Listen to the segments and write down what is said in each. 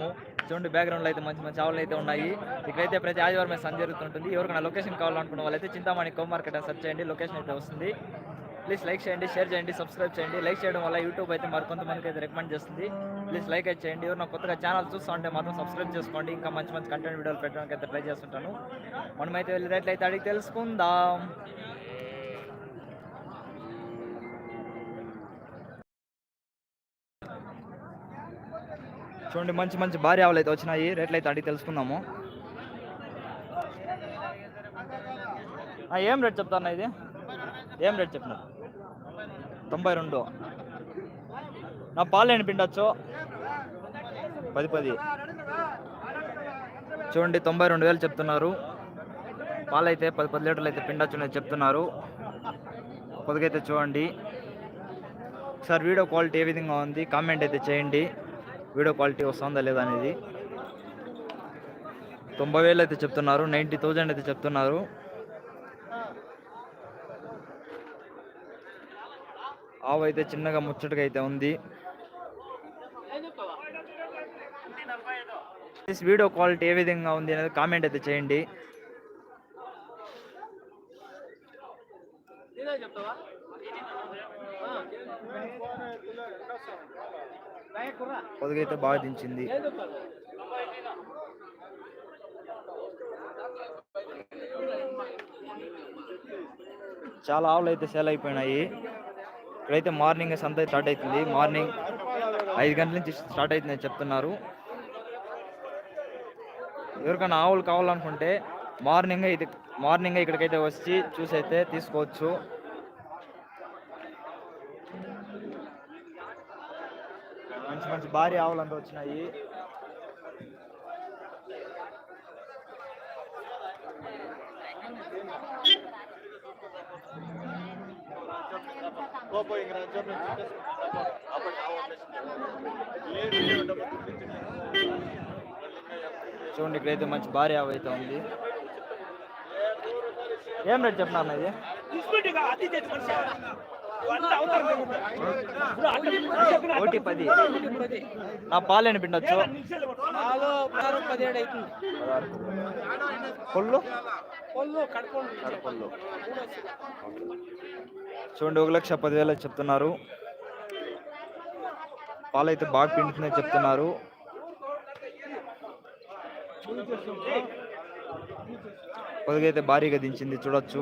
ఉన్నాము చూడండి బ్యాక్గ్రౌండ్లో అయితే మంచి మంచి ఆవులు అయితే ఉన్నాయి. ఇక్కడైతే ప్రతి ఆదివారం సంత జరుగుతుంటుంది. ఎవరికైనా లొకేషన్ కావాలనుకున్న వాళ్ళైతే చింతామణి కో మార్కెట్ సెర్చ్ చేయండి. లొకేషన్ అయితే వస్తుంది. ప్లీజ్ లైక్ చేయండి షేర్ చేయండి సబ్స్క్రైబ్ చేయండి. లైక్ చేయడం వల్ల యూట్యూబ్ అయితే మరి కొంతమందికి అయితే రికమెండ్ చేస్తుంది. ప్లీజ్ లైక్ అయితే చేయండి. ఎవరైనా కొత్తగా ఛానల్ చూస్తూ ఉంటే మాత్రం సబ్స్క్రైబ్ చేసుకోండి. ఇంకా మంచి మంచి కంటెంట్ వీడియోలు పెట్టడానికి అయితే ట్రై చేస్తుంటాను. మనమైతే వెళ్ళి రేట్లు అయితే అడిగి తెలుసుకుందాం. చూడండి మంచి మంచి భారీ ఆవులు అయితే వచ్చినాయి. రేట్లు అయితే అడిగి తెలుసుకుందాము. ఏం రేట్ చెప్తాను ఇది? ఏం రేట్ చెప్పినారు? తొంభై రెండు. నా పాలు ఎన్ని పిండొచ్చు? పది పది. చూడండి తొంభై రెండు వేలు చెప్తున్నారు. పాలైతే పది పది లీటర్లు అయితే పిండొచ్చు అని చెప్తున్నారు. కొద్దిగైతే చూడండి. సార్ వీడియో క్వాలిటీ ఏ విధంగా ఉంది కామెంట్ అయితే చేయండి. వీడియో క్వాలిటీ వస్తుందా లేదా అనేది. తొంభై వేలు అయితే చెప్తున్నారు నైంటీ థౌజండ్ అయితే చెప్తున్నారు. ఆవు అయితే చిన్నగా ముచ్చటగా అయితే ఉంది. వీడియో క్వాలిటీ ఏ విధంగా ఉంది అనేది కామెంట్ అయితే చేయండి. పొదుగైతే బాగా దించింది. చాలా ఆవులు అయితే సేల్ అయిపోయినాయి. ఇక్కడైతే మార్నింగ్ సంత స్టార్ట్ అవుతుంది. మార్నింగ్ ఐదు గంటల నుంచి స్టార్ట్ అవుతుందని చెప్తున్నారు. ఎవరికైనా ఆవులు కావాలనుకుంటే మార్నింగ్ ఇది మార్నింగ్ ఇక్కడికైతే వచ్చి చూసి అయితే తీసుకోవచ్చు మంచి మంచి భారీ ఆవులు అంతా వచ్చినాయి. చూడండి ఇక్కడైతే మంచి భారీ ఆవు అయితే ఉంది. ఏం రేట్ చెప్పినారు అన్నది ఒకటి పది. నా పాలు ఎన్ని పిండొచ్చు. కొల్లు? పొల్లు చూడండి ఒక లక్ష పదివేలు చెప్తున్నారు. పాలు అయితే బాగా పిండుతుందని చెప్తున్నారు. పొదుగైతే భారీగా దించింది చూడొచ్చు.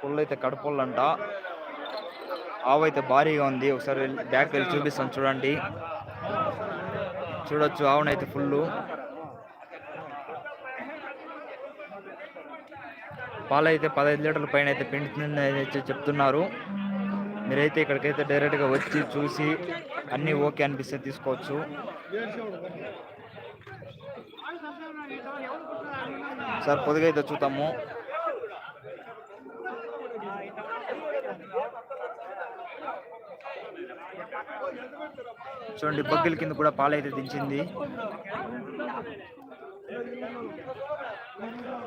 ఫుల్ అయితే కడపళ్ళు అంట ఆవు అయితే భారీగా ఉంది. ఒకసారి బ్యాక్ వెళ్ళి చూపిస్తాను చూడండి. చూడొచ్చు ఆవునైతే ఫుల్ పాలు అయితే పదహైదు లీటర్ల పైన అయితే పిండుతుంది అయితే చెప్తున్నారు. మీరైతే ఇక్కడికైతే డైరెక్ట్గా వచ్చి చూసి అన్నీ ఓకే అనిపిస్తే తీసుకోవచ్చు. సార్ పొదిగా అయితే చూద్దాము. చూడండి బగ్గిల కింద కూడా పాలైతే దించింది.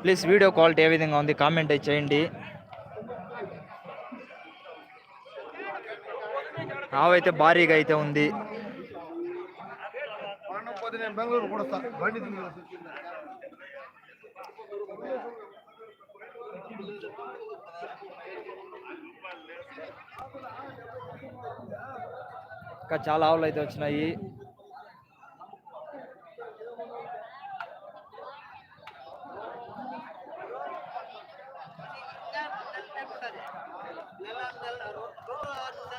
ప్లీజ్ వీడియో క్వాలిటీ ఏ విధంగా ఉంది కామెంట్ అయితే చేయండి ఆవైతే భారీగా అయితే ఉంది. నేను ఇంకా చాలా ఆవులు అయితే వచ్చినాయి.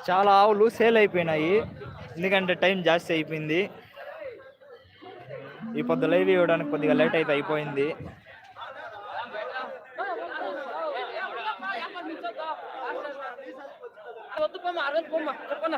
చాలా ఆవులు సేల్ అయిపోయినాయి. ఎందుకంటే టైం జాస్తి అయిపోయింది. ఈ పొద్దు లైవ్ ఇవ్వడానికి కొద్దిగా లేట్ అయితే అయిపోయింది. వద్దు పోమ్మ అరవై పోమ్మ. చెప్పన్న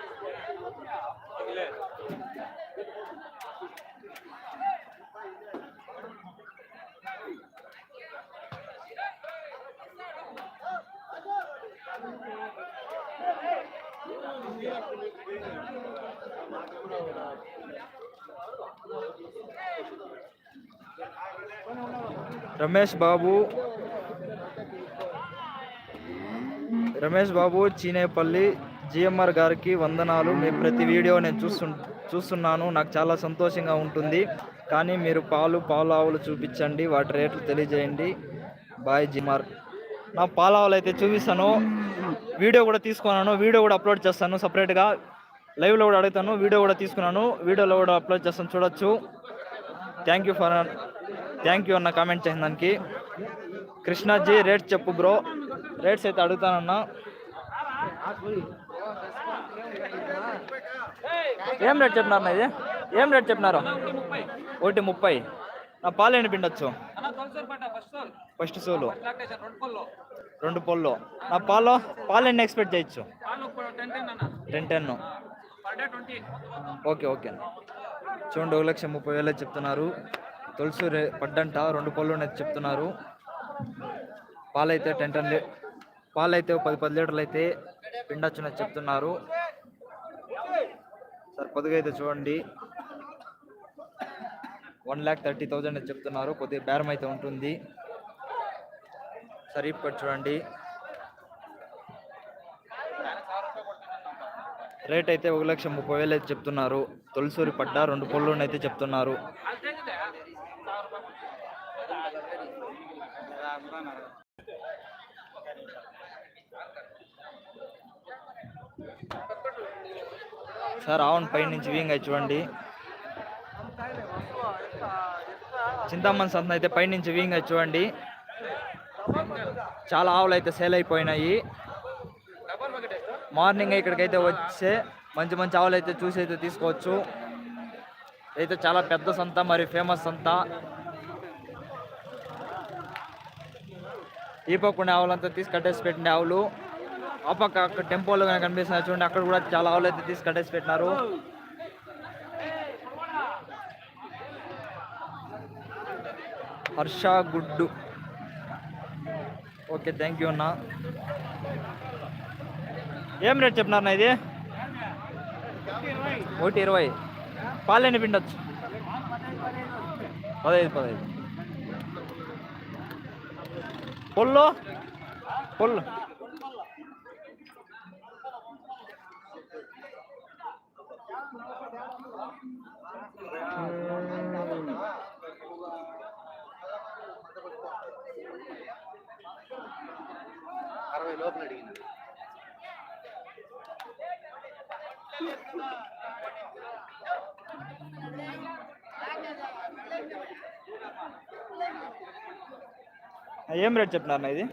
Ramesh Babu. Ramesh Babu Chinepalli GMR గారికి వందనాలు. మీ ప్రతి వీడియో నేను చూస్తు చూస్తున్నాను. నాకు చాలా సంతోషంగా ఉంటుంది. కానీ మీరు పాలు పాలావులు ఆవులు చూపించండి. వాటి రేట్లు తెలియజేయండి. Bye GMR. నా పాలావులు అయితే చూపిస్తాను. వీడియో కూడా తీసుకున్నాను. వీడియో కూడా అప్లోడ్ చేస్తాను సపరేట్గా. లైవ్లో కూడా అడుగుతాను. వీడియో కూడా తీసుకున్నాను. వీడియోలో కూడా అప్లోడ్ చేస్తాను. చూడొచ్చు. Thank you for thank you అన్న కామెంట్ చేసిన దానికి. కృష్ణాజీ రేట్ చెప్పు బ్రో రేట్స్ అయితే అడుగుతానన్నా. ఏం రేట్ చెప్పినారు ఇది? ఏం రేట్ చెప్పినారు? ఒకటి ముప్పై. నా పాలు ఎన్ని పిండొచ్చు? ఫస్ట్ సోలు రెండు పొల్లో. నా పాలు పాలు ఎన్ని ఎక్స్పెక్ట్ చేయొచ్చు? టెన్ టెన్ ఓకే ఓకే చూడండి ఒక లక్ష ముప్పై వేలు చెప్తున్నారు. తులసి పడ్డంట రెండు పళ్ళు అనేది చెప్తున్నారు. పాలైతే టెన్ టెన్ పాలైతే పది పది లీటర్లు అయితే పిండొచ్చునని చెప్తున్నారు. సార్ కొద్దిగా అయితే చూడండి. వన్ ల్యాక్ థర్టీ థౌజండ్ అని చెప్తున్నారు. కొద్దిగా బేరం అయితే ఉంటుంది. సరే ఇప్పుడు చూడండి. రేట్ అయితే ఒక లక్ష ముప్పై వేలు అయితే చెప్తున్నారు. తొలిసూరి పడ్డ రెండు పళ్ళు అయితే చెప్తున్నారు. సార్ ఆవన్ పై నుంచి వీంగ్ చూడండి. చింతామణి సంత అయితే పై నుంచి వీంగ్ చూడండి. చాలా ఆవులు అయితే సేల్ అయిపోయినాయి. మార్నింగ్ ఇక్కడికైతే వచ్చే మంచి మంచి ఆవులు అయితే చూసి అయితే తీసుకోవచ్చు. అయితే చాలా పెద్ద సంత మరి ఫేమస్ సంత. ఈ పక్క ఆవులంతా తీసి కట్టేసి పెట్టిన ఆవులు. ఆ పక్క అక్కడ టెంపోలు కానీ కనిపిస్తున్నాయి చూడండి అక్కడ కూడా చాలా ఆవులు అయితే తీసి కట్టేసి పెట్టినారు. హర్ష గుడ్డు. ఓకే థ్యాంక్ యూ అన్న. ఏం రేట్ చెప్పినారు ఇది? ఒకటి ఇరవై. పాలేని పిండొచ్చు? పదహైదు పదహైదు. పొల్లు? పొల్లు. లోపల అడిగింది ఏం రేట్ చెప్తున్నారు నా ఇది?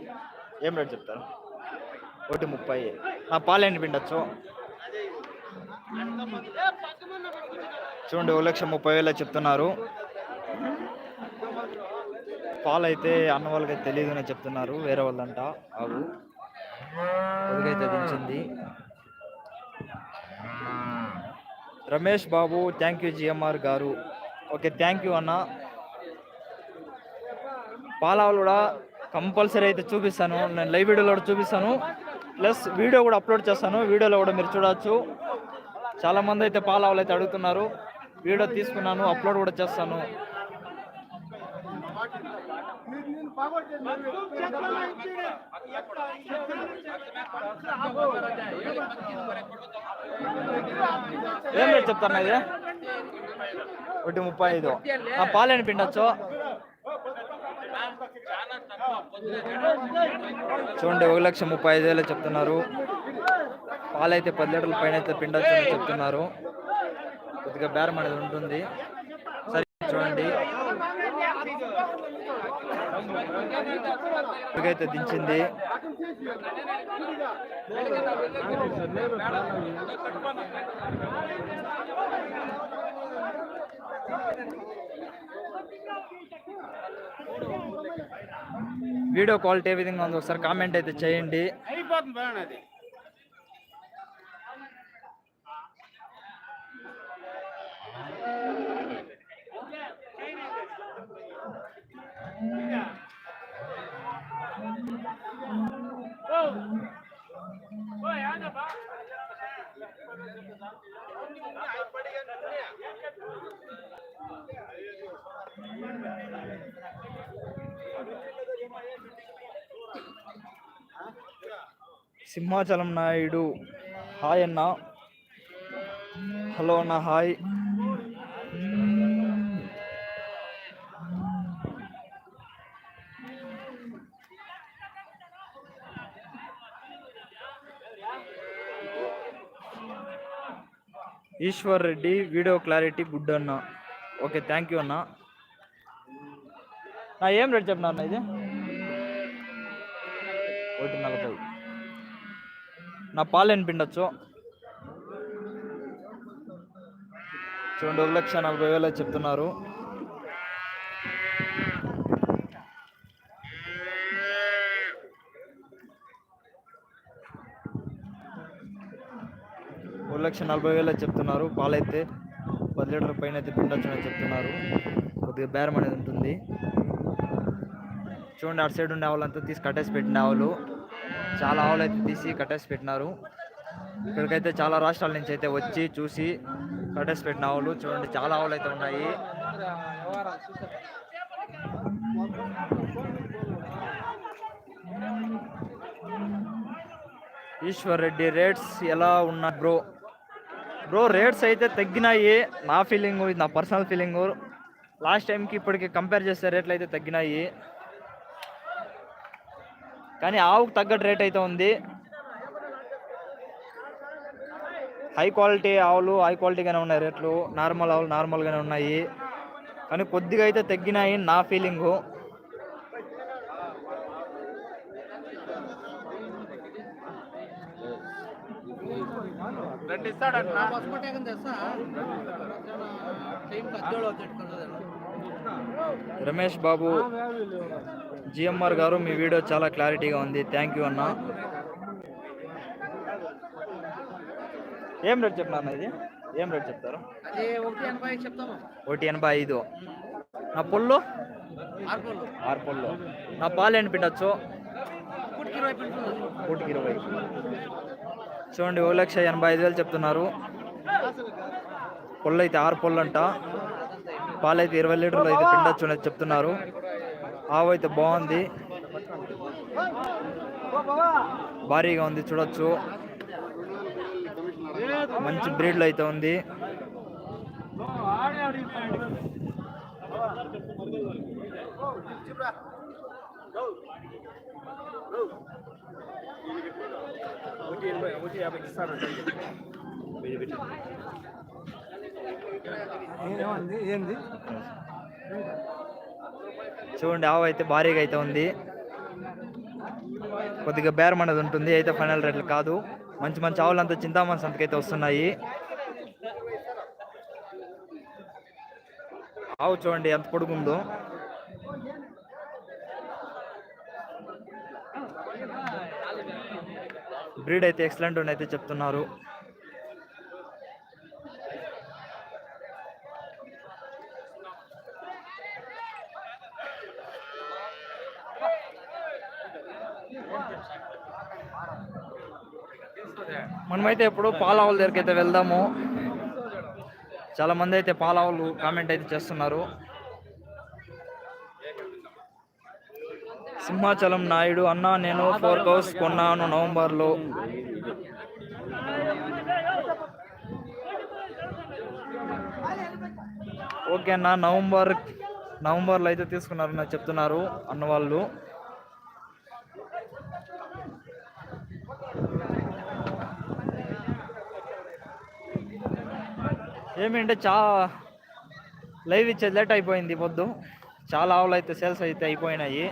ఏం రేట్ చెప్తారు? ఒకటి ముప్పై. పాలు ఎన్ని పిండొచ్చు? చూడండి ఒక లక్ష ముప్పై వేలు చెప్తున్నారు. పాలు అయితే అన్న వాళ్ళకి తెలియదు అని చెప్తున్నారు. వేరే వాళ్ళంట. ఆవు పొదుగైతే దించింది Ramesh Babu thank you GMR గారు. ఓకే థ్యాంక్ యూ అన్న. పాలావులు కూడా కంపల్సరీ అయితే చూపిస్తాను. నేను లైవ్ వీడియోలో కూడా చూపిస్తాను. ప్లస్ వీడియో కూడా అప్లోడ్ చేస్తాను. వీడియోలో కూడా మీరు చూడవచ్చు చాలామంది అయితే పాలావులు అయితే అడుగుతున్నారు. వీడియో తీసుకున్నాను అప్లోడ్ కూడా చేస్తాను. ఏం రేట్ చెప్తాను ఇది? ఒకటి ముప్పై ఐదు. ఆ పాలేని పిండొచ్చు? చూడండి ఒక లక్ష ముప్పై ఐదు వేలు చెప్తున్నారు. పాలైతే పది లీటర్ల పైన అయితే పిండొచ్చు అని చెప్తున్నారు. కొద్దిగా బేరం అనేది ఉంటుంది. సరే చూడండి. ఇప్పటికైతే దించింది వీడియో క్వాలిటీ ఏ విధంగా ఉందో ఒకసారి కామెంట్ అయితే చేయండి అయిపోతుంది Yeah. సింహాచలం నాయుడు. హాయ్ అన్న. హలో అన్న hi. Eshwar Reddy video clarity good అన్న. ఓకే థ్యాంక్ యూ అన్న. నా ఏం రేట్ చెప్పిన అన్న ఇది? ఒకటి నలభై. నా పాలు ఎన్ని పిండొచ్చు? చూడండి ఒక లక్ష నలభై వేలు చెప్తున్నారు. ఒక లక్ష నలభై వేలు చెప్తున్నారు. పాలైతే పది లీటర్ల పైన అయితే పిండొచ్చు అని చెప్తున్నారు. కొద్దిగా బేరం అనేది ఉంటుంది. చూడండి అటు సైడ్ ఉండే ఆవులంతా తీసి కట్టేసి పెట్టిన ఆవులు. చాలా ఆవులు అయితే తీసి కట్టేసి పెట్టినారు. ఇక్కడికైతే చాలా రాష్ట్రాల నుంచి అయితే వచ్చి చూసి కట్టేసి పెట్టిన ఆవులు. చూడండి చాలా ఆవులు అయితే ఉన్నాయి. ఈశ్వర్ రెడ్డి రేట్స్ ఎలా ఉన్నా బ్రో? బ్రో రేట్స్ అయితే తగ్గినాయి. నా ఫీలింగ్ ఇది నా పర్సనల్ ఫీలింగ్. లాస్ట్ టైంకి ఇప్పటికి కంపేర్ చేస్తే రేట్లు అయితే తగ్గినాయి. కానీ ఆవుకు తగ్గట్టు రేట్ అయితే ఉంది. హై క్వాలిటీ ఆవులు హై క్వాలిటీగానే ఉన్నాయి రేట్లు. నార్మల్ ఆవులు నార్మల్గానే ఉన్నాయి. కానీ కొద్దిగా అయితే తగ్గినాయి నా ఫీలింగు. రమేష్ బాబు జిఎంఆర్ గారు మీ వీడియో చాలా క్లారిటీగా ఉంది. థ్యాంక్ యూ అన్న. ఏం రేట్ అన్న ఇది? ఏం రేట్ చెప్తారు? అదే ఒకటి ఎనభై ఐదు నా పొల్లు? ఆరు పొల్లు. నా పాలు ఎన్ని పిండొచ్చు? కోటికి ఇరవై. చూడండి ఓ లక్ష ఎనభై ఐదు వేలు చెప్తున్నారు. పొల్లు అయితే ఆరు పొల్లు అంట పాలు అయితే ఇరవై లీటర్లు అయితే పిండొచ్చు అనేది చెప్తున్నారు. ఆవు అయితే బాగుంది. భారీగా ఉంది చూడొచ్చు. మంచి బ్రీడ్లు అయితే ఉంది. ఏంది? చూడండి ఆవు అయితే భారీగా అయితే ఉంది. కొద్దిగా బేరం అనేది ఉంటుంది అయితే ఫైనల్ రేట్లు కాదు. మంచి మంచి ఆవులంతా చింతామణి సంతకైతే వస్తున్నాయి. ఆవు చూడండి ఎంత పొడుగుందో. బ్రీడ్ అయితే ఎక్సలెంట్ అని అయితే చెప్తున్నారు. మనమైతే ఇప్పుడు పాలావుల దగ్గరికి అయితే వెళ్దాము. చాలా మంది అయితే పాలావులు కామెంట్ అయితే చేస్తున్నారు. సింహాచలం నాయుడు అన్న నేను ఫోర్ హౌస్ కొన్నాను నవంబర్లో. ఓకే అన్న నవంబర్ నవంబర్లో అయితే తీసుకున్నారు నాకు చెప్తున్నారు అన్న వాళ్ళు ఏమంటే చా లైవ్ ఇచ్చేది లేట్ అయిపోయింది పొద్దు. చాలా ఆవులు అయితే సేల్స్ అయితే అయిపోయినాయి.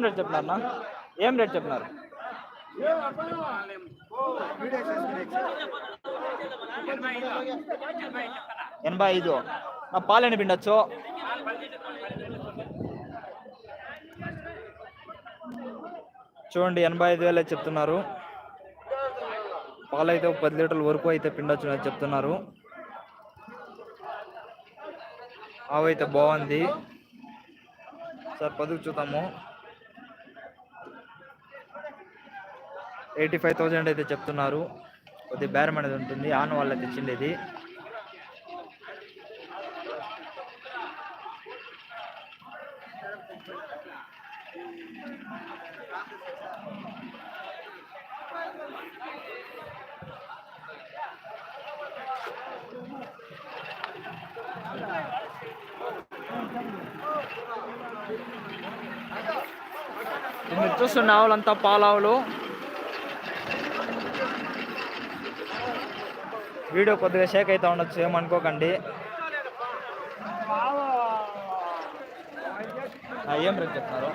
ఏం రేట్ చెప్పినారన్నా ఏం రేట్ చెప్పినారు? ఎనభై ఐదు. నా పాలని పిండొచ్చు? చూడండి ఎనభై ఐదు వేలే చెప్తున్నారు. పాలు అయితే పది లీటర్ల వరకు అయితే పిండొచ్చు అని చెప్తున్నారు. ఆవు అయితే బాగుంది. సార్ పదుకు చూద్దాము. ఎయిటీ ఫైవ్ థౌజండ్ అయితే చెప్తున్నారు. కొద్ది బేరం అనేది ఉంటుంది. ఆన్ వాళ్ళ తెచ్చింది ఇది మీరు చూస్తున్న ఆవులంతా పాలావులు. వీడియో కొద్దిగా షేక్ అయితే ఉండొచ్చు ఏమనుకోకండి. ఏం రేట్ చెప్తున్నారు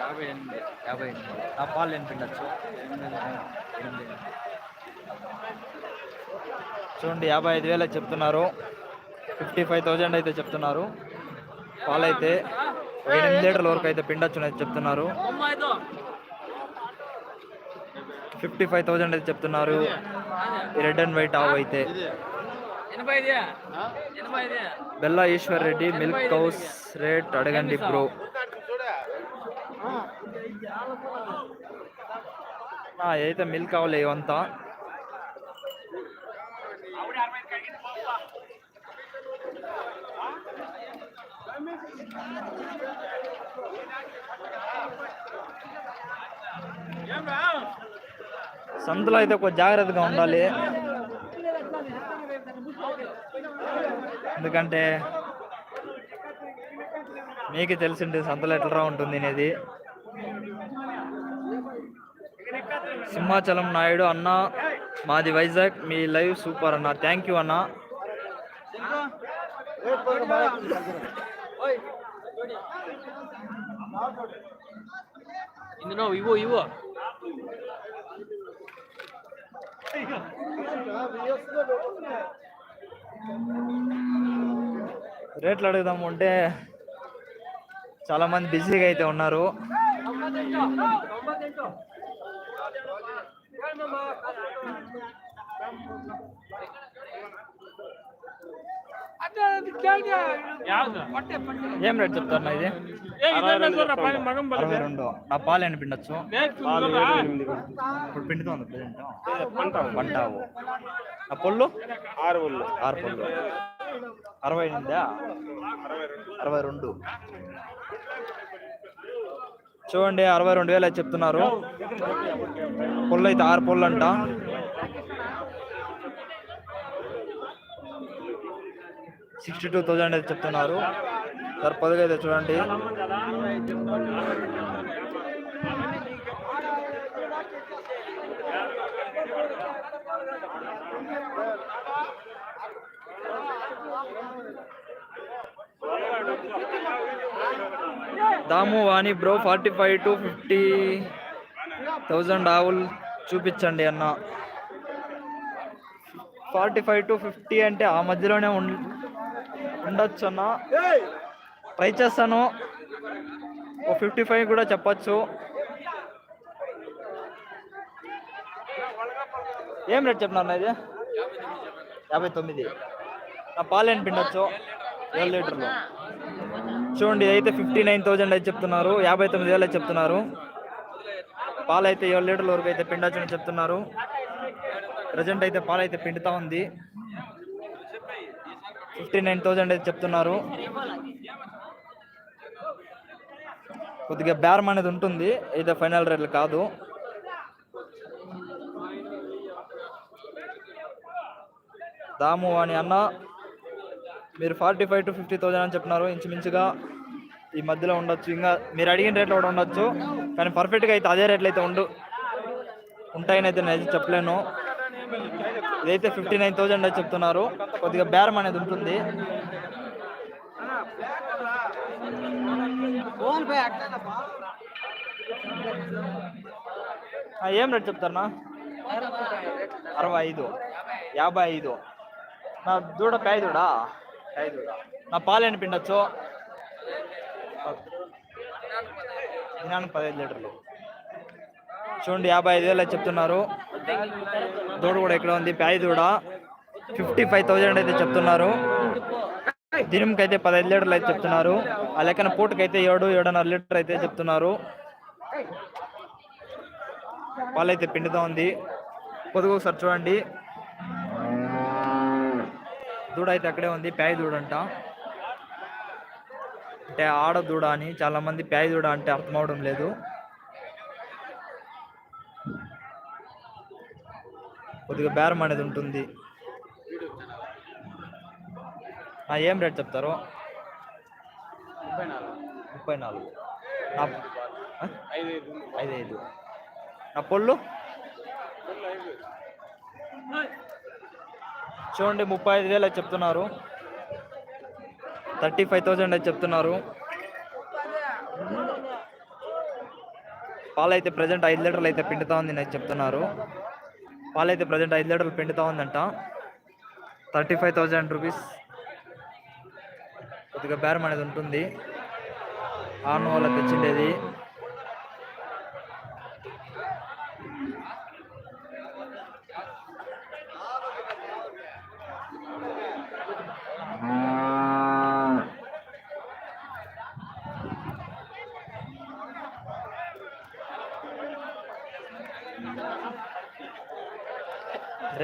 యాభై ఎనిమిది యాభై ఎనిమిది ఆ పాలు ఎన్ని పిండొచ్చు చూడండి యాభై ఐదు వేలు చెప్తున్నారు. ఫిఫ్టీ ఫైవ్ థౌజండ్ అయితే చెప్తున్నారు. పాలైతే ఎనిమిది లీటర్ల వరకు అయితే పిండొచ్చు అని చెప్తున్నారు. ఫిఫ్టీ ఫైవ్ థౌజండ్ అయితే చెప్తున్నారు. రెడ్ అండ్ వైట్ ఆవు అయితే. Bella Eshwar Reddy milk house rate అడగండి బ్రో. అయితే మిల్క్ కావాలి ఇవంతా సంతలో అయితే కొంచెం జాగ్రత్తగా ఉండాలి. ఎందుకంటే మీకు తెలిసింది సంతలో ఎట్లా ఉంటుంది అనేది. సింహాచలం నాయుడు అన్న మాది వైజాగ్ మీ లైవ్ సూపర్ అన్న. థ్యాంక్ యూ అన్న. ఇందులో ఇవో ఇవో రేట్లు అడుగుదాము అంటే చాలా మంది బిజీగా అయితే ఉన్నారు. ఏం రేట్ చెప్తారు ఇది? అరవై రెండు నా పాలు ఎన్ని పిండొచ్చు? ఇప్పుడు పిండుతోంది ప్రజెంట్ పంట ఆవు. నా పొల్లు? ఆరు ఊళ్ళు ఆరు పొల్లు. అరవై ఎనిమిదా? అరవై రెండు. చూడండి అరవై రెండు వేలు అయితే చెప్తున్నారు. పొల్లు అయితే ఆరు పొల్లు అంట సిక్స్టీ టూ థౌజండ్ అయితే చెప్తున్నారు. సార్ అయితే చూడండి. Damu Vani bro forty five to fifty thousand ఆవులు చూపించండి అన్న. ఫార్టీ ఫైవ్ టు ఫిఫ్టీ అంటే ఆ మధ్యలోనే ఉండ ఉండొచ్చు అన్న ట్రై చేస్తాను. ఓ ఫిఫ్టీ ఫైవ్ కూడా చెప్పచ్చు. ఏం రేట్ చెప్పినారు ఇది? యాభై తొమ్మిది. నా పాలు ఏంటి పిండొచ్చు? ఏడు లీటర్లు. చూడండి అయితే ఫిఫ్టీ నైన్ థౌజండ్ అయితే చెప్తున్నారు. యాభై తొమ్మిది వేలు అయితే చెప్తున్నారు. పాలు అయితే ఏడు లీటర్ల వరకు అయితే పిండొచ్చు అని చెప్తున్నారు. ప్రజెంట్ అయితే పాలు అయితే పిండుతా ఉంది. ఫిఫ్టీ నైన్ థౌజండ్ అయితే చెప్తున్నారు. కొద్దిగా బేరం అనేది ఉంటుంది. అయితే ఫైనల్ రేట్లు కాదు. దాము అని అన్న మీరు forty five to fifty thousand అని చెప్పినారు. ఇంచుమించుగా ఈ మధ్యలో ఉండొచ్చు. ఇంకా మీరు అడిగిన రేట్లో కూడా ఉండొచ్చు. కానీ పర్ఫెక్ట్గా అయితే అదే రేట్లు అయితే ఉండు ఉంటాయని అయితే నేను చెప్పలేను. ఇదైతే ఫిఫ్టీ నైన్ థౌజండ్ అయితే చెప్తున్నారు. కొద్దిగా బేరం అనేది ఉంటుంది. ఏం రేట్ చెప్తారన్నా? అరవై ఐదు. యాభై ఐదు. నా దూడ ప్యాయ్ దూడా ప్యాయ్ దూడ నా పాలు ఎన్ని పిండొచ్చు? దినానికి పదహైదు లీటర్లు. చూడండి యాభై ఐదు వేలు చెప్తున్నారు. దూడ కూడా ఇక్కడ ఉంది. ప్యాయ్ దూడ. ఫిఫ్టీ ఫైవ్ థౌజండ్ అయితే చెప్తున్నారు. దినంకి అయితే పదహైదు లీటర్లు అయితే చెప్తున్నారు. ఆ లెక్కన పూటకి అయితే ఏడు ఏడున్నర లీటర్ అయితే చెప్తున్నారు. పాలైతే పిండుతా ఉంది. పొదుగు ఒకసారి చూడండి. దూడ అయితే అక్కడే ఉంది. ప్యాయ్ దూడ అంట. అంటే ఆడ దూడ అని చాలా మంది ప్యాయ్ దూడ అంటే అర్థం అవడం లేదు. కొద్దిగా బేరం అనేది ఉంటుంది. ఏం రేట్ చెప్తారు? ముప్పై నాలుగు. ఐదు ఐదు. నా పొల్లు? చూడండి ముప్పై ఐదు వేలు అయితే చెప్తున్నారు. థర్టీ ఫైవ్ థౌజండ్ అయితే చెప్తున్నారు. పాలైతే ప్రజెంట్ ఐదు లీటర్లు అయితే పిండుతా ఉంది నాకు చెప్తున్నారు. పాలైతే ప్రజెంట్ ఐదు లీటర్లు పెండుతా ఉందంట. థర్టీ ఫైవ్ థౌజండ్ రూపీస్ కొద్దిగా బేరం అనేది ఉంటుంది. ఆన్ వాళ్ళకి తెచ్చిండేది.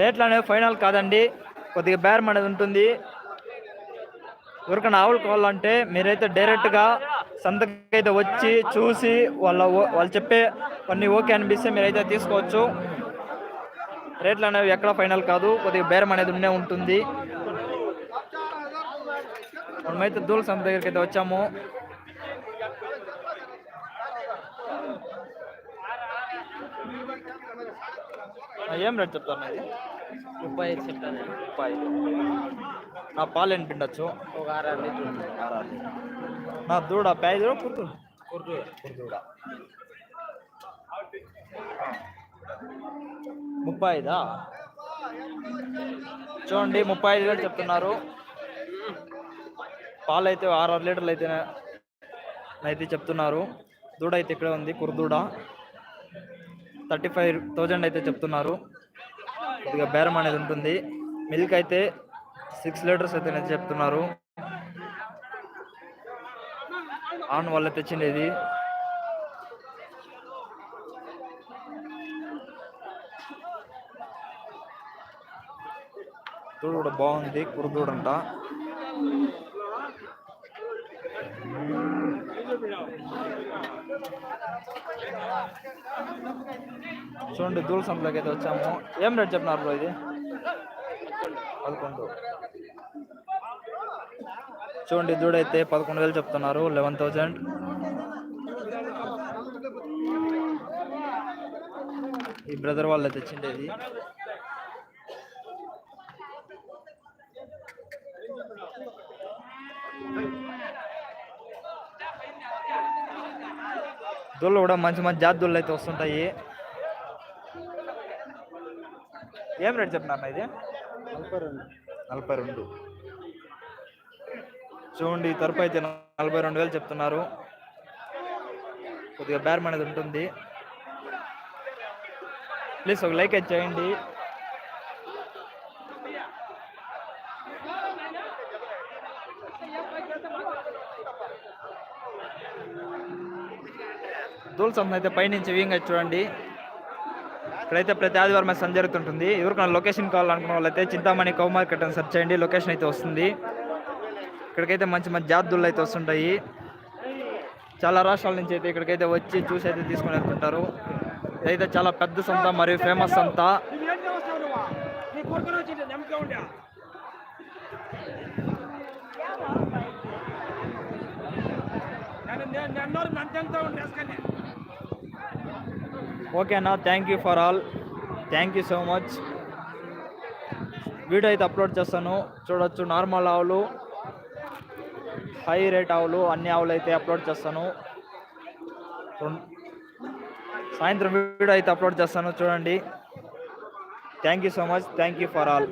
రేట్లు అనేవి ఫైనల్ కాదండి. కొద్దిగా బేరం అనేది ఉంటుంది. ఎవరికైనా ఆవులు కావాలంటే మీరైతే డైరెక్ట్గా సంతకైతే వచ్చి చూసి వాళ్ళ వాళ్ళు చెప్పే కొన్ని ఓకే అనిపిస్తే మీరైతే తీసుకోవచ్చు. రేట్లు అనేవి ఎక్కడ ఫైనల్ కాదు. కొద్దిగా బేరం అనేది ఉండే ఉంటుంది. మనమైతే దూల సంత దగ్గరికి అయితే వచ్చాము. ఏం రేట్ చెప్తాను ముప్పై ఐదు చెప్తాను ముప్పై ఐదు. నా పాలు ఎన్ని పిండొచ్చు? ఒక ఆరు ఆరు లీటర్లు. ఆరాలి నా దూడ దూడ కుర్తు కుర్రు కుర్దూడ. ముప్పై ఐదా? చూడండి ముప్పై ఐదు వేలు చెప్తున్నారు. పాలు అయితే ఆరు ఆరు లీటర్లు అయితే అయితే చెప్తున్నారు. దూడ అయితే ఇక్కడే ఉంది కుర్దూడ. థర్టీ ఫైవ్ థౌజండ్ అయితే చెప్తున్నారు. కొద్దిగా బేరం అనేది ఉంటుంది. మిల్క్ అయితే సిక్స్ లీటర్స్ అయితే చెప్తున్నారు. ఆన్ వల్ల తెచ్చిండేది. దూడ కూడా బాగుంది. కురుదూడంట. చూడండి దూల సంతలోకి అయితే వచ్చాము. ఏం రేట్ చెప్పినారు బ్రో ఇది? పదకొండు. చూడండి దూడ అయితే పదకొండు వేలు చెప్తున్నారు లెవెన్ థౌజండ్ ఈ బ్రదర్ వాళ్ళు తెచ్చిండేది. దూళ్ళు కూడా మంచి మంచి జాతి అయితే వస్తుంటాయి. ఏం రేట్ చెప్పినారు ఇది? నలభై రెండు. చూడండి ఈ తరపు అయితే నలభై రెండు వేలు చెప్తున్నారు. కొద్దిగా బేరం అనేది ఉంటుంది. ప్లీజ్ ఒక లైక్ అయితే చేయండి. దూల్సం అయితే పైనుంచి వ్యూయింగ్ అయితే చూడండి ఇక్కడైతే ప్రతి ఆదివారం అయితే సంజ జరుగుతుంటుంది ఎవరికైనా లొకేషన్ కావాలనుకున్న వాళ్ళైతే చింతామణి కౌ మార్కెట్ అని సెర్చ్ చేయండి లొకేషన్ అయితే వస్తుంది ఇక్కడికైతే మంచి మంచి జాతులు అయితే వస్తుంటాయి చాలా రాష్ట్రాల నుంచి అయితే ఇక్కడికైతే వచ్చి చూసి అయితే తీసుకొని వెళ్తుంటారు ఇదైతే చాలా పెద్ద సంత మరియు ఫేమస్ సంత ఓకేనా thank you for all thank you so much video అయితే అప్లోడ్ చేస్తాను. చూడొచ్చు నార్మల్ ఆవులు. హై రేట్ ఆవులు అన్ని ఆవులు అయితే అప్లోడ్ చేస్తాను. సాయంత్రం వీడియో అయితే అప్లోడ్ చేస్తాను చూడండి. Thank you so much thank you for all